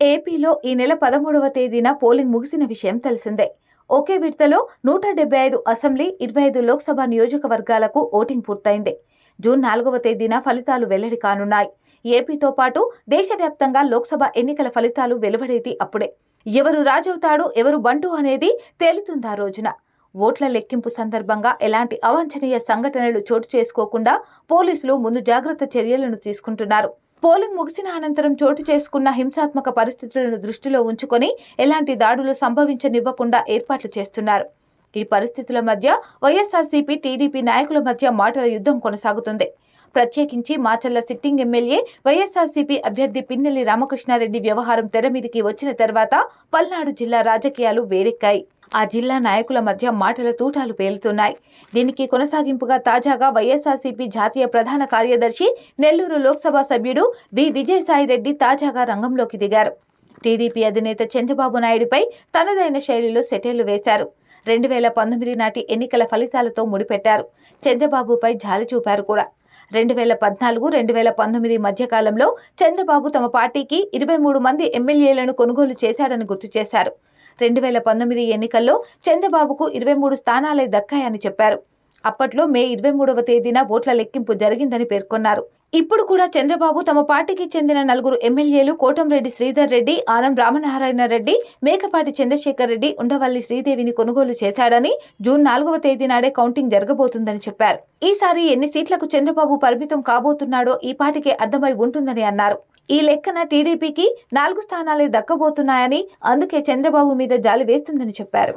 ఏపీలో ఈ నెల పదమూడవ తేదీన పోలింగ్ ముగిసిన విషయం తెలిసిందే. ఒకే విడతలో నూట డెబ్బై ఐదు అసెంబ్లీ ఇరవై ఐదు లోక్సభ నియోజకవర్గాలకు ఓటింగ్ పూర్తయింది. జూన్ నాలుగవ తేదీన ఫలితాలు వెల్లడి కానున్నాయి. ఏపీతో పాటు దేశవ్యాప్తంగా లోక్సభ ఎన్నికల ఫలితాలు వెలువడేది అప్పుడే. ఎవరు రాజవుతాడు ఎవరు బంటు అనేది తేలుతుందా రోజున. ఓట్ల లెక్కింపు సందర్భంగా ఎలాంటి అవాంఛనీయ సంఘటనలు చోటు చేసుకోకుండా పోలీసులు ముందు జాగ్రత్త చర్యలను తీసుకుంటున్నారు. పోలింగ్ ముగిసిన అనంతరం చోటు చేసుకున్న హింసాత్మక పరిస్థితులను దృష్టిలో ఉంచుకొని ఎలాంటి దాడులు సంభవించనివ్వకుండా ఏర్పాట్లు చేస్తున్నారు. ఈ పరిస్థితుల మధ్య వైఎస్ఆర్సీపీ టీడీపీ నాయకుల మధ్య మాటల యుద్ధం కొనసాగుతుంది. ప్రత్యేకించి మాచర్ల సిట్టింగ్ ఎమ్మెల్యే వైఎస్ఆర్సీపీ అభ్యర్థి పిన్నెల్లి రామకృష్ణారెడ్డి వ్యవహారం తెర మీదికి వచ్చిన తర్వాత పల్నాడు జిల్లా రాజకీయాలు వేడెక్కాయి. ఆ జిల్లా నాయకుల మధ్య మాటల తూటాలు పేలుతున్నాయి. దీనికి కొనసాగింపుగా తాజాగా వైఎస్ఆర్సీపీ జాతీయ ప్రధాన కార్యదర్శి నెల్లూరు లోక్సభ సభ్యుడు వి. విజయసాయిరెడ్డి తాజాగా రంగంలోకి దిగారు. టీడీపీ అధినేత చంద్రబాబు నాయుడుపై తనదైన శైలిలో సెటైర్లు వేశారు. రెండు వేల పంతొమ్మిది నాటి ఎన్నికల ఫలితాలతో ముడిపెట్టారు. చంద్రబాబుపై జాలి చూపారు కూడా. రెండు వేల పద్నాలుగు రెండు వేల పంతొమ్మిది మధ్యకాలంలో చంద్రబాబు తమ పార్టీకి ఇరవై మూడు మంది ఎమ్మెల్యేలను కొనుగోలు చేశాడని గుర్తు చేశారు. రెండు వేల పంతొమ్మిది ఎన్నికల్లో చంద్రబాబుకు ఇరవై మూడు స్థానాలే దక్కాయని చెప్పారు. అప్పట్లో మే ఇరవై మూడవ తేదీన ఓట్ల లెక్కింపు జరిగిందని పేర్కొన్నారు. ఇప్పుడు కూడా చంద్రబాబు తమ పార్టీకి చెందిన నలుగురు ఎమ్మెల్యేలు కోటంరెడ్డి శ్రీధర్ రెడ్డి ఆనం రామనారాయణ రెడ్డి మేకపాటి చంద్రశేఖర్ రెడ్డి ఉండవల్లి శ్రీదేవిని కొనుగోలు చేశాడని జూన్ నాలుగవ తేదీ నాడే కౌంటింగ్ జరగబోతుందని చెప్పారు. ఈసారి ఎన్ని సీట్లకు చంద్రబాబు పరిమితం కాబోతున్నాడో ఈ పాటికే అర్థమై ఉంటుందని అన్నారు. ఈ లెక్కన టీడీపీకి నాలుగు స్థానాలే దక్కబోతున్నాయని అందుకే చంద్రబాబు మీద జాలి వేస్తుందని చెప్పారు.